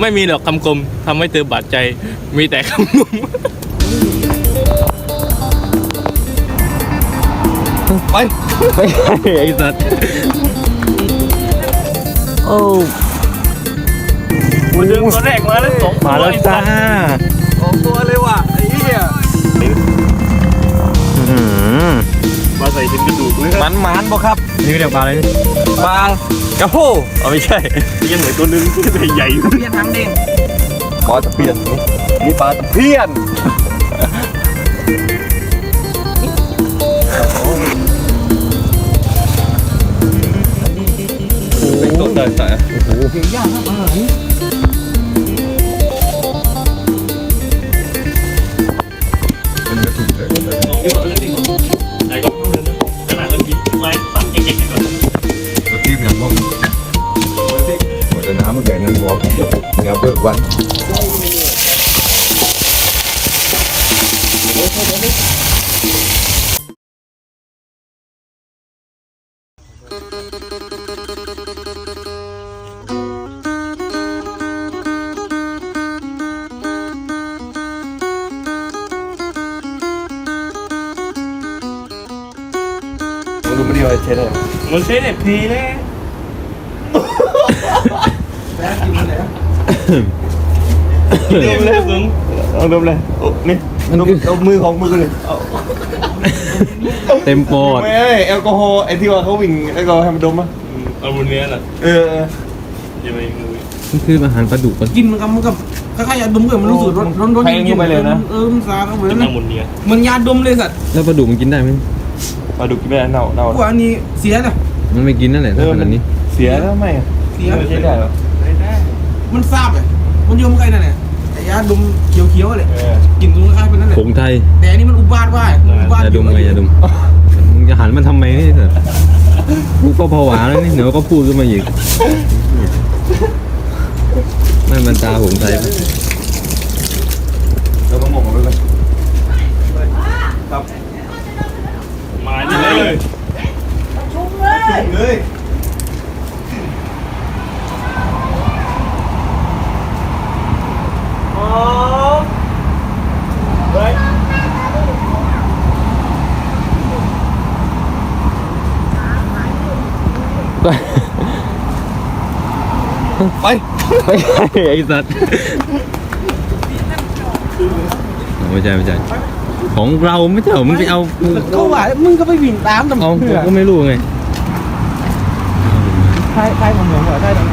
ไม่มีหรอกคำคมทำให้เธอบาดใจ มีแต่คำงมไปไม่ใช่ไอ้สัตว์โอ้มันดึงตัวแรกมาแล้วสองมาแล้วจ้า มาใส่ถึงกระดูกเลยมันมันบ่ครับนี่เรียกปลาอะไรนี่บางกระโหเอาไม่ใช่ยังเหมือนตัวนึงที่ใหญ่เพียนทั้งเด้งปลาตะเพียนนี่นี่ปลาตะเพียนเป็นต้นได้แต่เพียงย่างครับอาหารไหน นาดเรากินไม้ตัดเก่งๆก่อนทีมอย่างพวกแต่น้ำมันแก่นั่นหัวเงาเบิกวันมึง มันใช้เน็ตพีเลยดมเลยมึงเอาดมเลยโอ้นี่ดมเอามือของมือเลยเอาเต็มปอดไม่แอลกอฮอล์ไอ้ที่ว่าเขาวิ่งแอลกอฮอล์ให้มันดมอะเอาบนเนี้ยน่ะเออเออ ยังไม่งูมันคืออาหารปลาดุกปะกินมันกับมันกับคล้ายๆยาดมเกิดมันรู้สึกร้อนร้อนร้อนจริงๆเออมันสาเข้าไปจะแล้วนั่งบนเนี้ยเหมือนยาดมเลยสัตว์แล้วปลาดุกมันกินได้ไหม ปลาดุกกินไม่ได้เน่าเน่ากูอันนี้เสียเลยมันไม่กินนั่นแหละถ้าขนาดนี้เสียแล้วไหมเสียไม่ใช่ได้หรอมันทราบเลยมันโยมใกล้นั่นแหละไอ้ยาดมเขียวๆเลยเออกลิ่นตรงคล้ายๆเป็นนั่นแหละผงไทยแต่อันนี้มันอุบาทว่าอุบาทอย่าดมไงอย่าดมมึงจะหันมันทำไมนี่เถอะกูก็ผวาแล้วนี่เดี๋ยวก็พูดขึ้นมาอีกไม่มันตาผงไทยปะเราต้องหมกมันด้วยกันมา เลยไปไม่ใช่ไอ้สัตว์ไม่ใช่ไม่ใช่ของเราไม่ใช่เหรอมึงไปเอาเขาว่ามึงก็ไปวิ่งตามตำรเอาวจผมก็ไม่รู้ไง ใช่ใช่ผมหลงเหรอใช่ตรง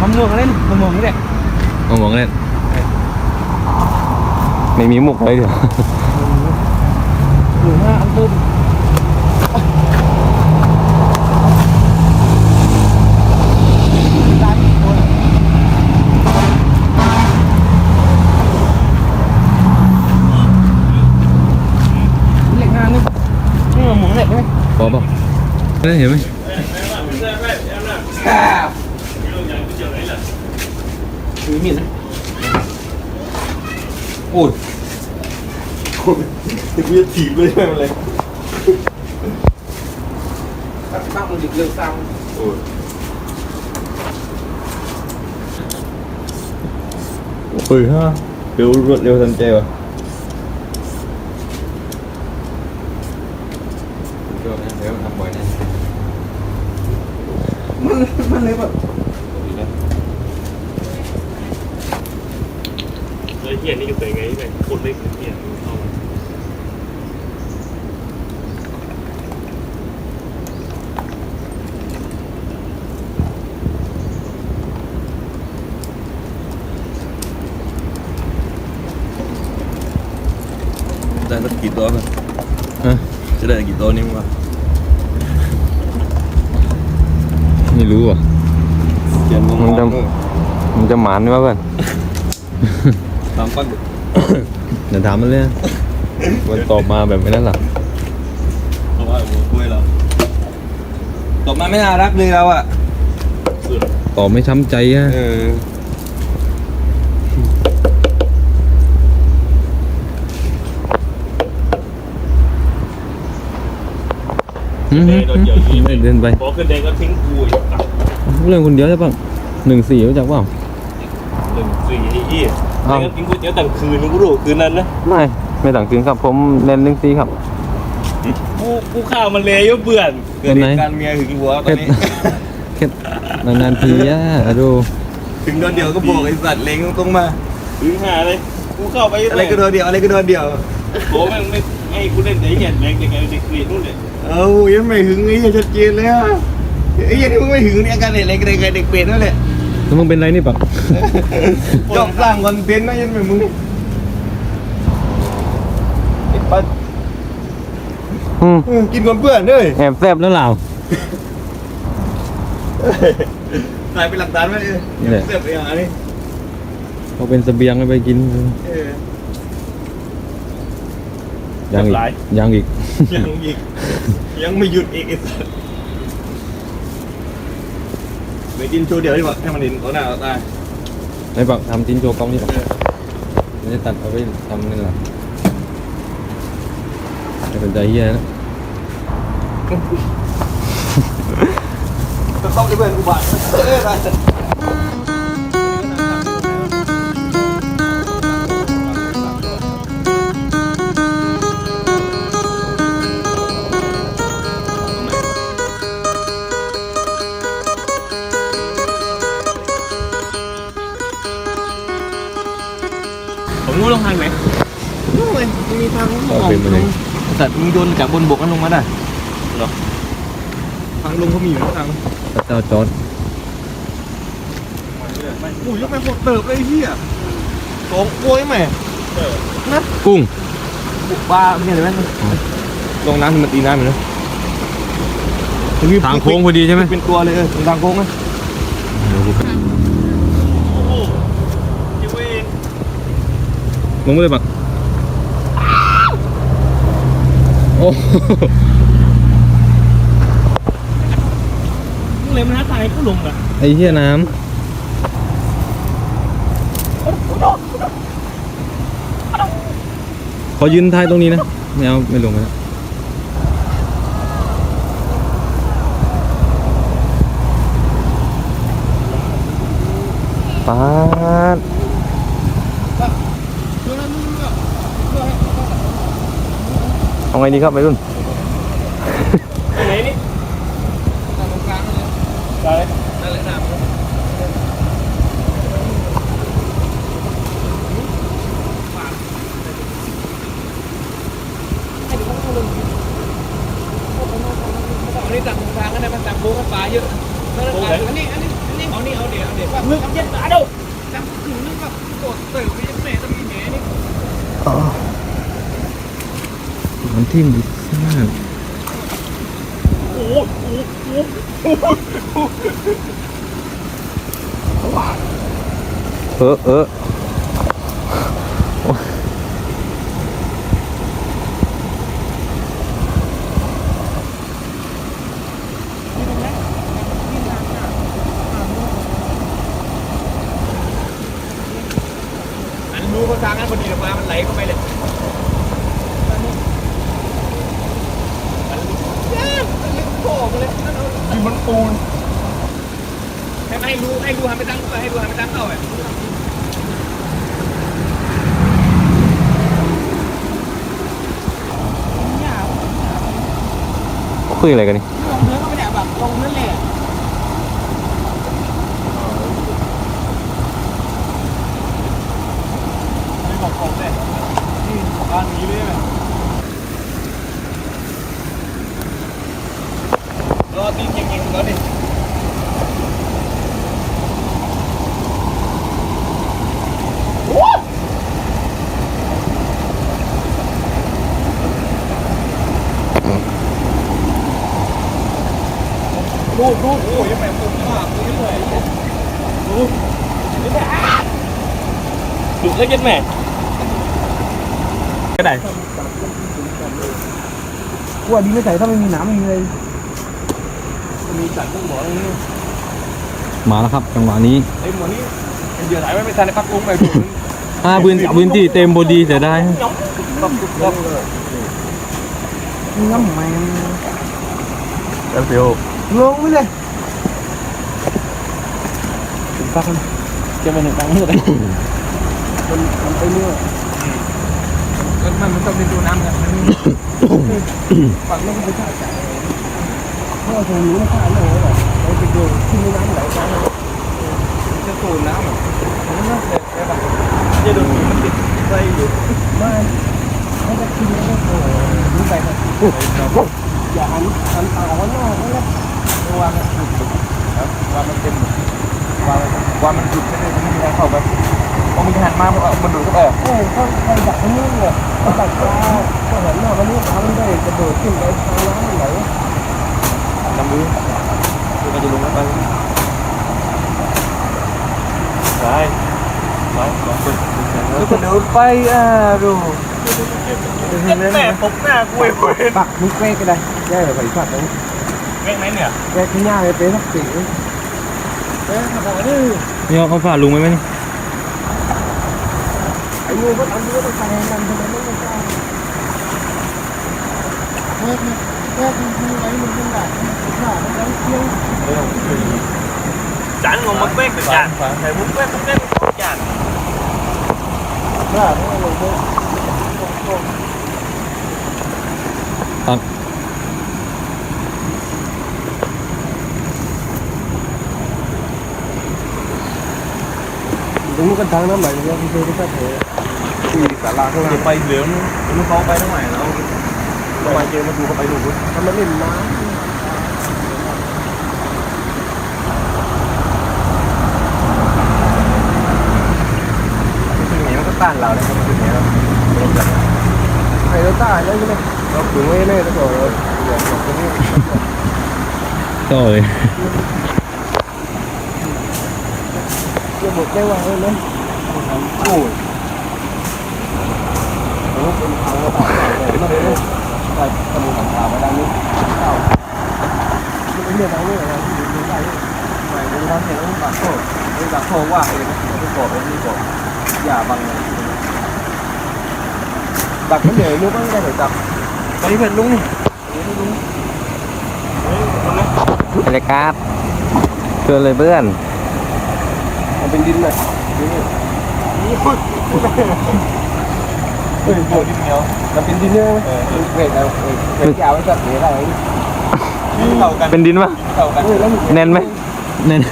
มันม่วงเล่นมันม่ว โอ้ยคนตะกี้จะถีบเลยใช่ไหมมันเลยตั้งตั้งมันดิเร็วตั้งโอ้ยโอ้ยฮะเร็วรวดเร็วทันใจว่ะเดี๋ยวทำบ่อยนะมันมันเลยแบบ เลยเฮียนี่ก็เป็นไงแบบคนเล็กเฮียเข้ามาได้สักกี่ตัวมั้ยฮะจะได้กี่ตัวนี่มั้งวะไม่รู้อะเขียนลงมันจะมันจะหมานไหมวะเพื่อน ตามปั้นเดี๋ยวถามมันเลยนะมันตอบมาแบบไม่นั่นหรอเพราะว่าโอ้คุยเราตบมาไม่น่ารักเลยเราอะตอบไม่ช้ำใจฮะเออหืมเดินโดนเหยียบทีไม่เดินไปบอกขึ้นเดินก็ทิ้งกูอีกเรื่องคนเดียวใช่ปะหนึ่งสี่รู้จักเปล่านึ่งสี่ไอ้เหี้ย อ้าว ไม่งั้นกินก๋วยเตี๋ยวแต่งคืนนึงกูรู้คืนนั้นนะไม่ไม่ต่างคืนครับผมเน้นหนึ่งซีครับ กูกูข้าวมันเลยเยอะเบื่อนเกิดเหตุการณ์เมียหึงหัวตอนนี้ แค่นานๆทีอะดูถึงโดนเดียวก็บอกไอ้สัตว์เลงตรงๆมาถึงหาเลยกูเข้าไปอะไรก็โดนเดียวอะไรก็โดนเดียว โอ้แม่งไม่ให้กูเล่นแต่ไอ้เหี้ยแรงยังไงเด็กเกรียดนู่นเลยเอ้ายังไม่หึงไอ้เหี้ยชัดเจนเลยอะไอ้เหี้ยที่มึงไม่หึงเนี่ยอาการเนี่ยอะไรกันเด็กเปรตนั่นแหละ แล้วมึงเป็นไรนี่ปักชอบสร้างคอนเทนต์นะยันไปมึงไอ้ปัดอืมเออกินคนเพื่อนด้วยแอบแซบแล้วเหล่าถ่ายเป็นหลักฐานไว้เลยนี่แหละเสียบไปอย่างนี้เขาเป็นเสบียงให้ไปกินเออยังอีกยังอีกยังอีกยังไม่หยุดอีก ไอ้สัสไปกินโชว์เดียวดีกว่าให้มันเห็นต่อหน้าต่อตาไหนปักทำทิ้นโชว์กล้องนี่ปักไม่ได้ตัดเอาไว้ทำนี่แหละไม่สนใจเฮียนะก็ต้องไอ้เพื่อนอุบาทเออ บนบกกันลงมาได้เหรอทางลงเขามีอยู่นะทางพระเจ้าจอร์ดโอ้ยยังไม่หมดเติบเลยไอ้เฮียสองโวยแม่กุ้งปลาเนี่ยเห็นไหมลงน้ำที่มันตีน้ำอยู่นะทางโค้งพอดีใช่ไหมเป็นตัวเลยเออทางโค้งนะยังไม่ลงมาเลยปัก โอ้มึงเลยมันหาทางให้กูลงอะไอ้เหี้ยน้ำขอยืนท้ายตรงนี้นะ ไม่เอา ไม่ลงไปแล้วปาด เอาไงดีครับไปรุ่น ไปไหนนี่ไป อันนี้ตักทางกันได้มันตักโค้งกันปลาเยอะอันนี้อันนี้อันนี้เอานี่เอาเดี๋ยวเอาเดี๋ยวว่า มึงทำเย็นตาเด้อ ตักถึงนึกว่าโกดเติบไปยังแม่ต้องมีแหนนี่ มัน ทิ่มดิมากโอ้โหโอ้โหเออเออโอ้ย อันรู้เขาทางกันพอดีปลามันไหลเข้าไปเลยอยู่บนปูนให้ให้รู้ให้รู้หันไปตั้งให้รู้หันไปตั้งเข้าอะ คุยอะไรกันนี่ ลงเนื้อก็ไม่ได้แบบลงเนื้อเลย ไม่บอกของเลยนี่บ้านนี้เลยไหม รอตีนเก่งๆก่อนดิ ดูดูโอ้ยยังไงผมมากเลยเลยดูดูก็ยัดแม่ก็ได้ ก ว่าดีไม่ใส่ถ้าไม่มีน้ำไม่มีเลยมีสัตว์ต้องบอกอย่างนี้มาแล้วครับจังหวะนี้ไอ้หมอนี่เหยื่อไหลไม่ทันพักลงไปดูอ่าพื้นพื้นที่เต็มพอดีแต่ได้ต้องต้องมีน้ำแมงแล้วเดี๋ยวลงไปเลยพักจะมาหนึ่งครั้งเลยมันมันไปเรื่อย มันมันต้องเป็นตัวน้ำกันมันฝักแล้วก็ไปถ่ายใจเพราะว่าตรงนี้มันถ่ายเลยเหรอเราไปดูที่น้ำไหลไปจะตูนน้ำอะมันน่าเสร็จแบบจะโดนมันติดไปอยู่มาเขาจะกินแล้วก็โอ้โหรู้ไปครับอย่าหันหันตาว่านอกนั่นและวางมันจุดวางมันเต็มวางวางมันจุดไม่ได้ไม่ไปพอมีหันมามันดูดเข้าไปเออเขาเขาดักตรงนี้เนี่ยเขาดักปลาเขาหันหน้ามาเนี่ยปลามันได้กระโดดขึ้นไปทางน้ำมันไหมไม่ปกหน้ากุยกุยปักมุกเป้ก็ได้แย่ไป สัตว์เลยแม่งไหนเนี่ยแย่ขี้หน้าเลยเป็นสักสีเอ๊ะเขาบอกว่านี่นี่เอาเอาฝาลุงไหมไหมนี่ไอ้งูก็ทำด้วยตัวแทนกันทำไมไม่ได้แยกแยกมันไว้มันเป็นแบบขามันไว้เที่ยงจานงงมักเป๊กเป็นจานใส่มุกเป๊กมุกเป๊กเป็นจาน ขาไม่ลงเลย ตัก ตรงนี้ก็ทางน้ำไหลเยอะที่เคยได้แค่เถอะที่ศาลาข้างล่างจะไปเหลืองมันเขาไปทั้งไหนแล้วทำไมเจอมาดูเขาไปดูคุณทำมาเล่นน้คืออย่างนี้มันก็ต้านเราเลยครับคืออย่างนี้เราลงกันำไอ้เราตายแล้วใช่ไหมเราถึงไว้แน่ตะโกนเลยอย่าอย่าตรงนี้ต่อเลย จะบอกได้ว่าเออนั้นโอ้ยโอ้เป็นทางเราต่อเลยมาเลยใส่ตะมูสังขารมาด้านนี้เข้าไม่เรียกทางนี้อะไรที่อยู่ใต้ไปดูทางเห็นแล้วบักโซ่ดูบักโซ่ว่าเองไม่กดไม่กดอย่าบังเลยดักมันเหนื่อยนึกว่าไม่ได้จับตอนนี้เพื่อนลุงนี่เลยครับเชิญเลยเพื่อน มันเป็นดินเลยเฮ้ยโดนดินเหนียวมันเป็นดินเนี่ยเวทเอาเวทยาวไว้จับเหนื่อยอะไรเท่ากันเป็นดินปะเท่ากันเออแล้วมันแน่นไหมแน่น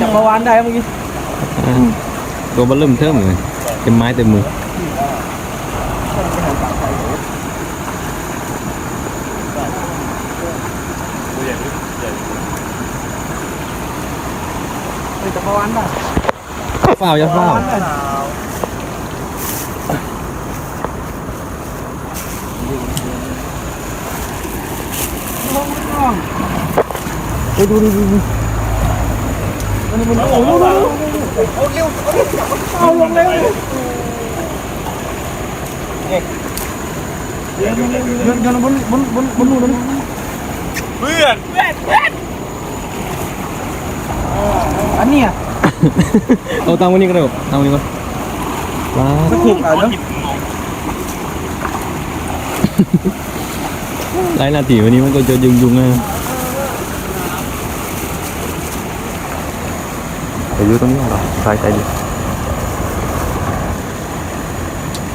จับเมื่อวานได้เมื่อกี้ตัวมันเริ่มเทิมเลยเต็มไม้เต็มมือ จับป ระวันได้เฝ้าอย่าเฝ้าไปดูดูดูมันมันโอ้โหเอาลงเลยเดี๋ยวเดี๋ยวเดี๋ยวบนบนบนบนนู่นนั่นเพื่อนเพื่อนเพื่อน อันนี้เอาตังค์วันนี้ก็ได้ตังค์วันนี้ก่อนว้าสักครู่อะเนาะหลายนาทีวันนี้มันก็จะยุงยุงๆนะอายุตรงนี้เหรอสบายใจดี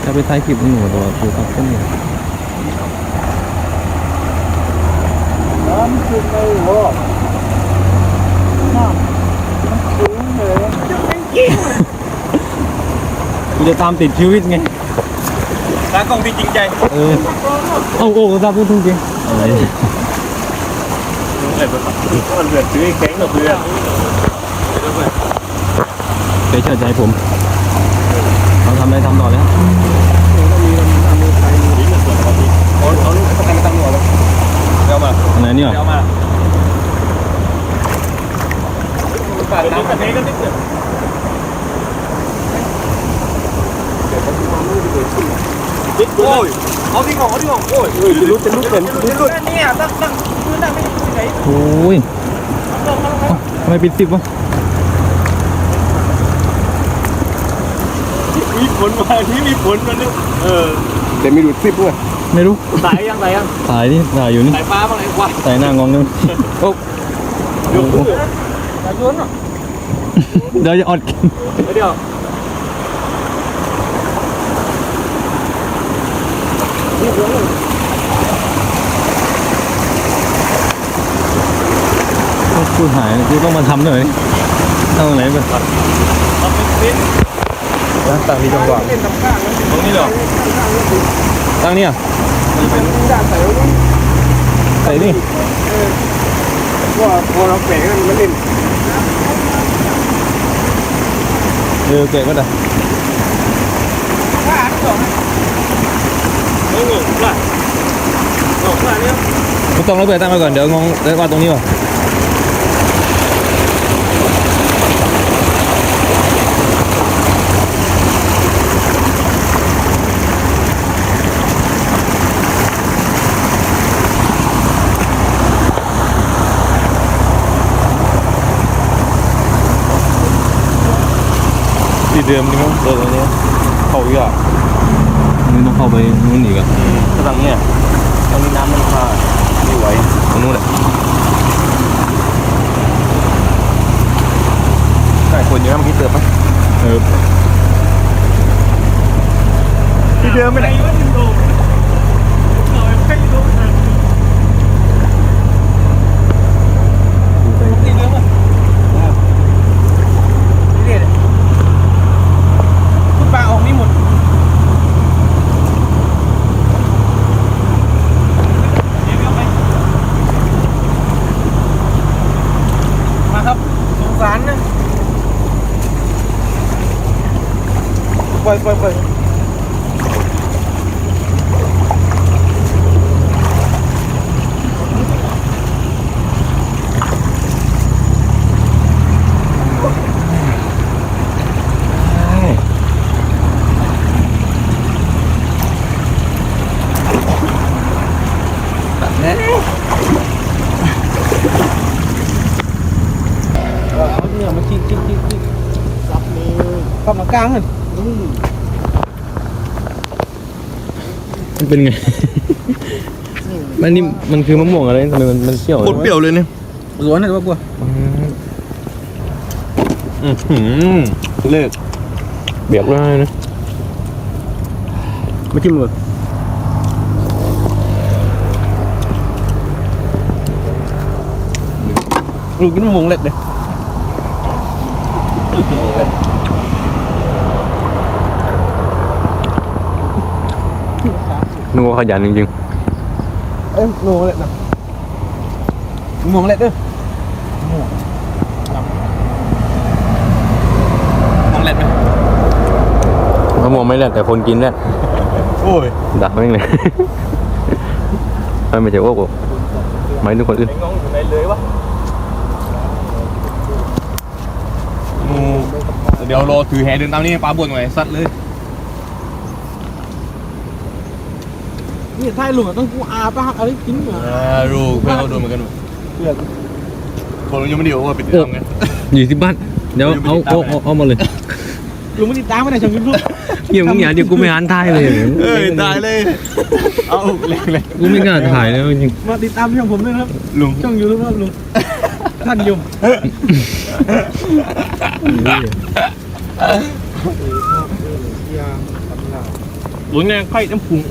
จะไปถ่ายคลิปนี่หนูตัวตัวตักขึ้นเนี่ยน้ำคือไม่หรอกน้ำสูงเลย กูจะตามติดชีวิตไงตากล้องที่จริงใจเออเอาโอ้ตามพูดจริงๆอะไรเพื่อนเพื่อนซื้อแข็งกับเพื่อนเคยเชื่อใจผมเราทำอะไรทำต่อเลยครับ เอาเอาลูกไปตั้งหัวเลยเดี๋ยวมา อันไหนเนี่ย เดี๋ยวมาปาดน้ำกันนี้ก็นิดเดียวโอ้ยเอาที่ขาที่ของโอ้ยจะรู้จะรู้เกินนี่หลุดเนี่ยตั้งตั้งพื้นตั้งไม่ที่ไหนโอ้ยทำไมปิดสิบวะมีผลมาที่มีผลมาเนี่ยเออแต่ไมีดูดซิปด้วยไม่รู้ตายยังตายยังถ่ายนี่ถ่ายอยู่นี่สายฟ้าบ้างไอ้ควายถ่ายหน้างองนึงโอ้ยกมือแต่ย้อนอะเดี๋ยวจะอดกินเดี๋ยว พูดหายกูต้องมาทำหน่อยเอาไหนไปเอาเป็นชิ้นตั้งนี้จังหวะเล่นทำข้างนะตรงนี้เหรอตั้งนี่อะด้านใส่ไว้นี่ใส่นี่ว่าพอเราแฝงมันเล่นเออเก่งก็ได้ข้า งสองเออล่ะหลงล่ะเนี่ยไม่ต้องแล้วเปิดตั้งไว้ก่อนเดี๋ยวงงเดี๋ยววาดตรงนี้ว่ะที่เดิมนี่มั้งเออตัวนี้เขาอีกอะ นี่ต้องเข้าไปนู่นอีกอะกำลังเนี่ยตรงนี้น้ำมันพาไม่ไหวตรงนู้นแหละใช่คนเยอะเมื่อกี้เติมไหมเออที่เดิมไม่ไหนเลยคุณปลาออกนี่หมดมาครับสงสารนะ ปล่อยปล่อยปล่อย เอาเนี่ยมาคิดคิดคิดคิดรับเลยกลับมากลางเลยมันเป็นไง มันนี่มันคือมะม่วงอะไรทำไมมันมันเชี่ยวโคตรเปรี้ยวเลยเนี่ยสวนเลยว่ากลัวอือหือเลิกเบียกได้นะมาจิ้มเลยลูกกินมะม่วงเล็ดเลย นัวขยันจริงเอ้ยมะม่วงเล็ดนะมะม่วงเล็ดเด้อมองแรดไหมๆมะม่วงไม่แล่นแต่คนกินแล่นโอ้ยดักไม่งเลยมันไม่ใช่โอ้โหหมายถึงคนอื่นไอ้งงอยู่ไหนเลยวะงูเดี๋ยวรอถือแหเดินตามนี่ปลาบ่นหน่อยซัดเลย นี่ท้ายลุงอะต้องกูอาป้าอะไรกินเหรออ่ารู้เพื่อนเขาโดนเหมือนกันหมดเลือกคนยังไม่ได้บอกว่าปิดทำไง อยู่ที่บ้าน เดี๋ยวเอาเอาเอาเอามาเลยลุงไม่ติดตามไม่ได้ช่องยูทูบเฮียมึงอย่าเดี๋ยวกูไม่อ่านถ่ายเลยเอ้ยตายเลย เอาเล็กเลยกูไม่กล้าถ่ายเลยจริงมาติดตามช่องผมด้วยนะครับลุงช่องยูทูบครับลุงท่านยมลุงเนี่ยไข่น้ำผุง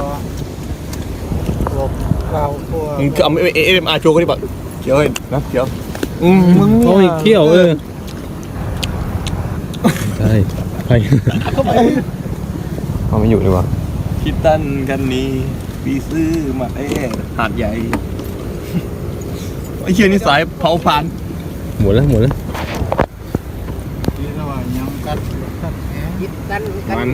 ตัวตัวเราตัวมึงเอาเอ็มอาร์โชว์ก็ได้ปะเขียวเห็นนะเขียวอืมโอ้ยเขี้ยวเออใช่ใช่เอาไม่อยู่ดีกว่าคิดตันกันนี้ปีซื้อมาเอ๊หาดใหญ่ไอ้เชี่ยนี่สายเผาผ่านหมดแล้วหมดแล้วระหว่างยังกัดกัดแหยิดกันมัน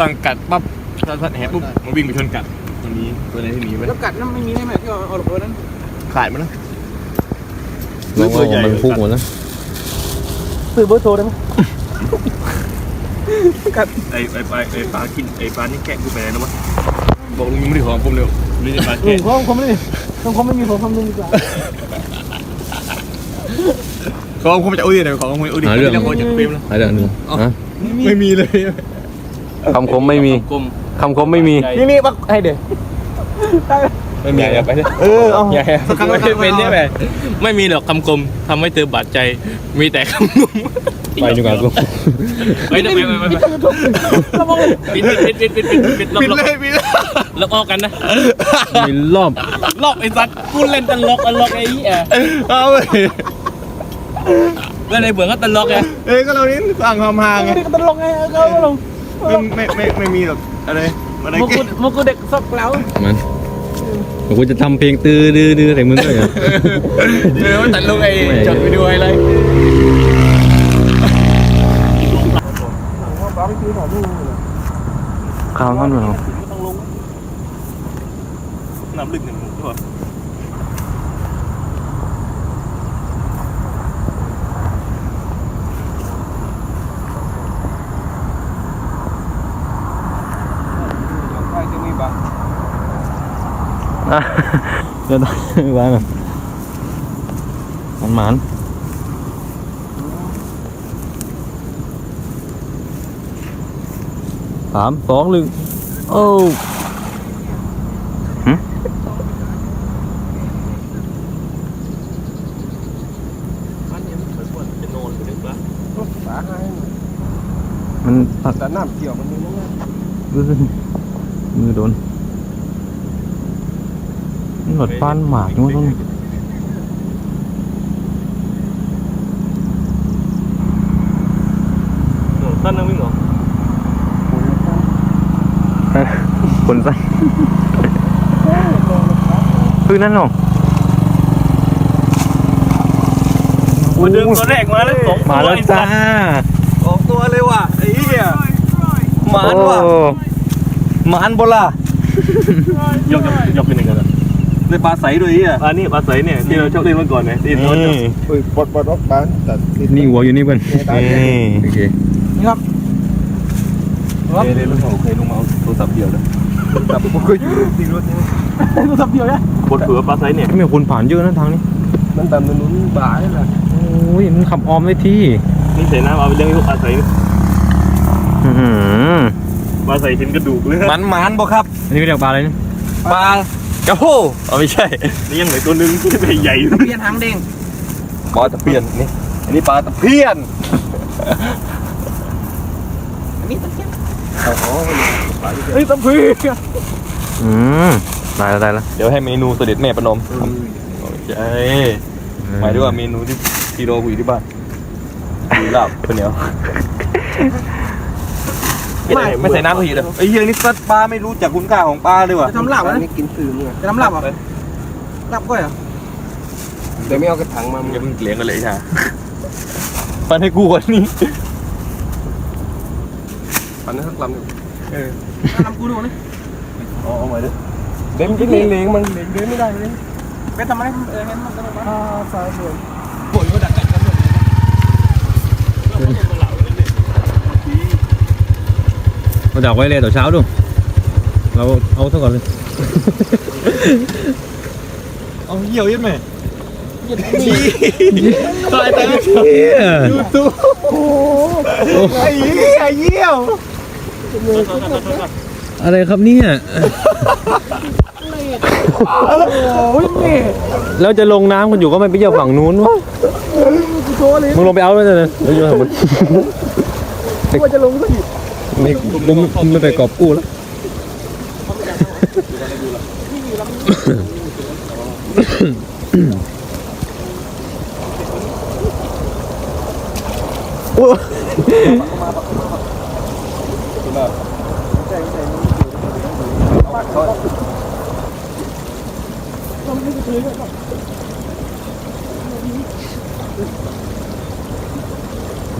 ตั้งกัดปั๊บ ถ้าถ้าแหบปุ๊บมันวิ่งไปชนกัดตัวนี้ตัวไหนที่หนีไปแล้วกัดนั่นไม่มีได้ไหมที่เอาเอาหลบตัวนั้นขาดมันนะน้องว่ามันฟุกหมดแล้วซื้อเบอร์โทรได้ไหมกัดไอ้ไอ้ปลาไอ้ปลากินไอ้ปลานี่แกะกูไปไหนนะวะบอกลุงยังไม่ได้ของผมเร็วนี่จะปลาลุแกะงเขาเขาไม่ได้ต้องเขาไม่มีผมทำลุงดีกว่าของผมจะอุ้ยไหนของผมจะอุ้ยดิแล้วคนจะฟิล์มแล้วอะไรอันหนึ่งฮะไม่มีเลยคำคมไม่มีกลม คำคมไม่มี นี่นี่ปักให้เดี๋ยวไปไม่มีอย่าไปเลยเออเอาอย่าสักครั้งไม่สักครั้งเป็นเนี่ยแบบไม่มีหรอกคำคมทำให้เธอบาดใจ มีแต่คำคมไปดีกว่ากูไปไปไปไปปิดปิดปิดปิดปิดปิดปิดเลยปิดแล้วออกกันนะมีรอบลอกไอ้สัตว์กูเล่นตลกตลกไอ้เหี้ยเอาเว้ยเล่นในเบื่อก็ตลกไงเอ้ยก็เรานี่สั่งความฮาไงนี่ก็ตลกไงเขาก็ลงไม่ไม่ไม่มีหรอก อะไรอะไรมุกุมุกุเด็กซอกแล้วมันกูจะทำเพลงตื้อดื้อดื้อใส่มึงด้วยเหรอ เออตัดลงไอ้จดไปด้วยอะไรบาร์บีคิวถ่ายรูปข้าวนั่นเหรอน้ำลึกหนึ่งหมู่ด้วย ใครจะมีบัตร อะ เดี๋ยวต้องวางก่อนมันหมานสามสองหนึ่งโอ้หึมันยังไม่ควรจะนอนอยู่นึกว่าสาให้มันตัดแต่น้ำเกี่ยวมันมีนั่นแหละมือมือโดน มันหลดป้านหมากนี่มันต้นนั่งวิ่งเหรอคนสั้นคือนั่นหรอวันเดิมตัวแรกมาแล้วสองมาแล้วจ้าออกตัวเลยว่ะไอ้เหี้ยหมานว่ะหมานบล่ะยกยกเป็นยังไงกัน ในปลาใสด้วยไอ้เหี้ยอันนี้ปลาใสเนี่ยที่เราชอบเล่นเมื่อก่อนเนี่ยที่เรานี่อุ้ยปลดปลดออกบ้านแต่นี่หัวอยู่นี่เพื่อนนี่โอเคนี่ครับเดี๋ยวเดี๋ยวลุงเคยลงมาเอาโทรศัพท์เดียวนะโทรศัพท์ผมก็อยู่ที่รถนี่ดูสับเดียวเนี่ยบนเผือปลาไซเนี่ยไม่มีคนผ่านเยอะนะทางนี้มันแบบมันนุ่นบ่านี่แหละโอ้ยมันขับออมได้ที่นี่ใส่น้ำเอาไปเลี้ยงลูกปลาไซอื้อหือปลาไซชิ้นกระดูกเลยหมันหมานบ่ครับอันนี้ไม่เรียกปลาอะไรนี่ปลา กระโหอ๋อไม่ใช่นี่ยังเหลือตัวนึงที่ใหญ่เปลี่ยนหางเด้งปลาตะเพียนนี่อันนี้ปลาตะเพียนเฮ้ยตะพีอืมได้แล้วได้แล้วเดี๋ยวให้เมนูเสด็จแม่ประนมใช่หมายถึงว่าเมนูที่ที่โรกูอยู่ที่บ้านมีลาบข้าวเหนียว ไม่ไม่ใส่น้ำก็หิเลยไอ้เหี้ยนี่ซัดปลาไม่รู้จักคุณค่าของปลาเลยว่ะจะทำลาบนะนี่กินตื่นเนี่ยจะทำลาบอะลาบก้อยเหรอเดี๋ยวไม่เอากระถางมามึงอย่าเพิ่งเกลียงกันเลยใช่ปันให้กูก่อนนี่ปันนะสักลำหนึ่งเออลำกูดูนี่เอาเอามาดิเด้งเด้งเด้งมันเด้งเด้งไม่ได้เลยไปทำอะไรเออเห็นมันก็ต้องมาสายสวย ป่วยก็ดักกันกัน เราดักไว้เลยต่อเช้าดูเราเอาเท่าก่อนเลย เอาเหี่ยวยัดไหมตายตายเฮียไอ้เหี้ยเยี่ยวอะไรครับเนี่ยแล้วจะลงน้ำกันอยู่ก็ไม่ไปเยี่ยวฝั่งนู้นวะมึงลงไปเอาเลยนะเดี๋ยวอยู่ฝั่งนู้นว่าจะลงสักที ไม่ไม่ไม่ไปกอบกู้แล้ว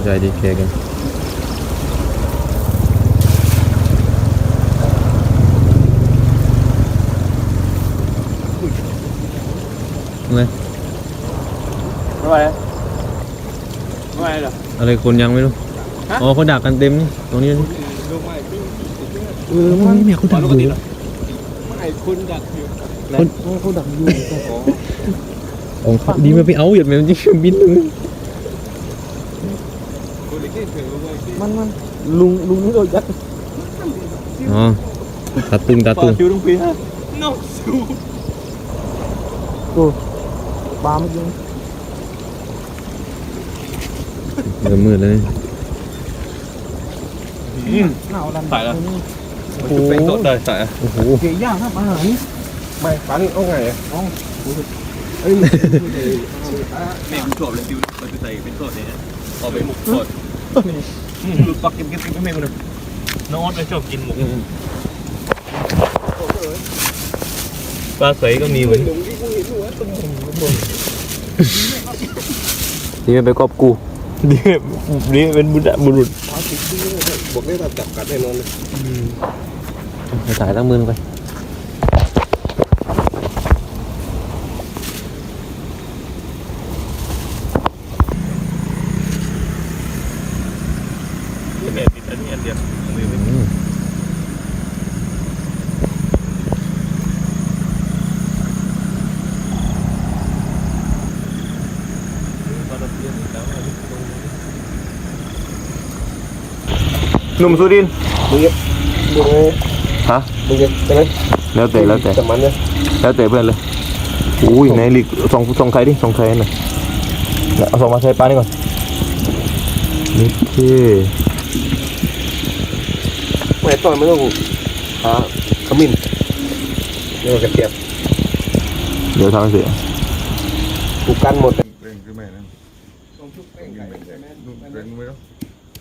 ใจดีเคกัน อะไรไม่ไหวไม่ไหวหรออะไรคนยังไม่รู้อ๋อเขาดักกันเต็มนี่ตรงนี้นี่เออมันนี่เนี่ยเขาดักอยู่ไม่คุณดักอยู่คนเขาดักอยู่ของเขาดีไม่ไปเอาหยุดมันจริงบินเลยมันมันลุงลุงนี่โดนยัดอ๋อตาตุงตาตุงคิวต้องปีฮะกู ปลาเมื่อกี้เริ่มมืดเลยหนาวดันใส่แล้ว โอ้โหเป็นสดเลยใส่โอ้โหเกี่ยย่างครับอาหารไม่ปลานี่เอาไงอะเอ้ยเมนูสดเลยดิวมันจะใส่เป็นสดเนี่ยเอาไปหมกสดหลุดปักกินกินกินไม่เมนูเลยน้องจะชอบกินหมู ปลาใสก็มีเหมือนนี่มันไปกอบกูนี่นี่เป็นบุรุษบุรุษบอกได้จับกัดแน่นอนเลยไปถ่ายตั้งมือไป แค่ติดอันนี้อันเดียวมือไม่ อืม ปลาตะเพียนแล้ว หนุ่มสุดินมึงมึงฮะ มึงใช่ไหมแล้วแต่แล้วแต่แต่มันเนี่ยแล้วแต่เพื่อนเลยอุ้ยไหนลิกส่งส่งใครดิส่งใครหน่อยเดี๋ยวเอาส่งมาใช้ปลานี่ก่อนนี่เท่ไม่ต่อยไม่ต้องหาขมิ้นเดี๋ยวกระเทียมเดี๋ยวทำให้เสร็จกูกันหมด เร่งขึ้นแม่นั่นเร่งไม่รู้มันยังกระตุกได้ก็แต่ลองยิ้มอันนั้นดิเหรอไหนก็ไม่ต้องเรียนนะอันไหนก็กินจุ๊บไม้ฟั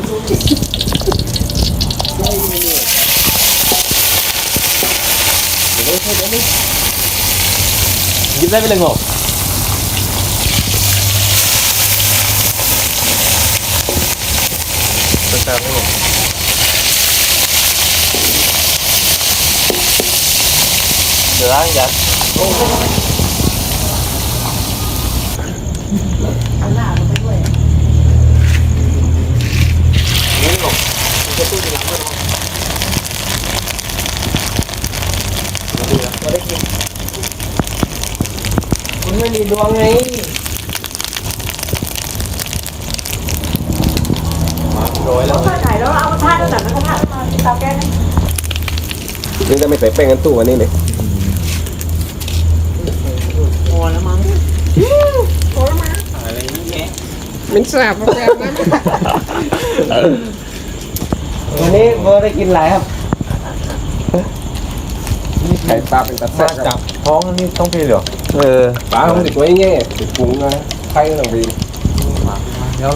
นก็ดาวในปลาตะ มันนี่เออกันแล้วก็มันก็เดี๋ยวกินได้ไม่เลยเหรอเดี๋ยวล้างยัดมันไม่มีดวงไงถ่ายแล้วเอาผ้าด้านหลังแล้วก็ผ้ามาตาแก้นะนี่จะไม่ใส่แป้งกันตู้อันนี้เลยพอแล้วมั้งมันแสบแสบนะ วันนี้โบได้กินหลายครับไข่ปลาเป็นตะแซ่บจับท้องนี่ต้องพี่เหรอเออปลาเขาติดไว้แง่ติดปรุงนะไข่ก็ต้องไปเดี๋ยว